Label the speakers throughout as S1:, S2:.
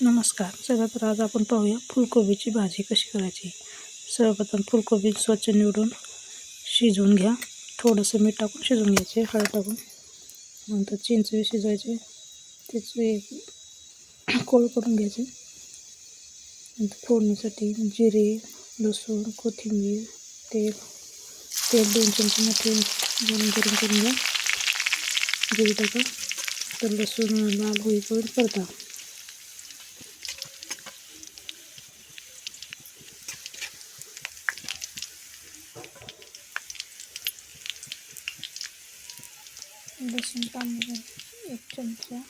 S1: नमस्कार. चला तर आज आपण पाहूया फुलकोबीची भाजी कशी करायची. सर्वप्रथम फुलकोबी स्वच्छ निवडून शिजवून घ्या. थोडंसं मीठ टाकून शिजवून घ्यायचे. हळद टाकून. नंतर चिंच शिजवायचे त्याचे कोळ करून घ्यायचे. नंतर फोडणीसाठी जिरे लसूण कोथिंबीर तेल. तेल दोन चमचे मोठे गरम गरम करून घ्या. जिरे टाका. तर लसूण लाल होईपर्यंत परता लसूण तांदूळ एक चमचा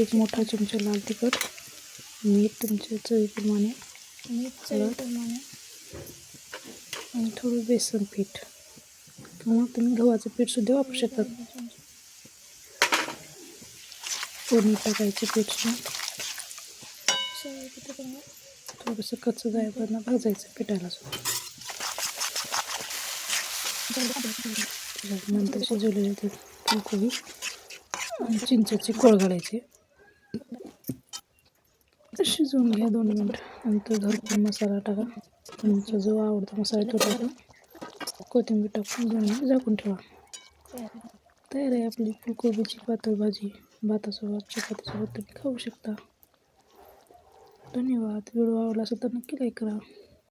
S1: एक मोठा चमचा लाल तिखट मीठ तुमच्या चवीप्रमाणे मीठ चवीप्रमाणे. आणि थोडं बेसन पीठ. किंवा तुम्ही गव्हाचं पीठसुद्धा वापरू शकतात फोडणी टाकायचे पीठसुद्धा थोडंसं कच्चं जायपर्यंत भाजायचं पिठाला सुद्धा. नंतर शिजवलेले ते फुलकोबी आणि चिंचेची कोळ घालायची. शिजवून घ्या दोन मिनिट नंतर घरपूर मसाला टाका. तुमचा जो आवडता मसाला तो टाका. कोथिंबीर टाकून दोन मिनिट झाकून ठेवा. तयार आहे आपली फुलकोबीची पातळ भाजी. भातासोबत चपातीसोबत तुम्ही खाऊ शकता. धन्यवाद. व्हिडिओ आवडला असेल तर नक्की लाईक करा.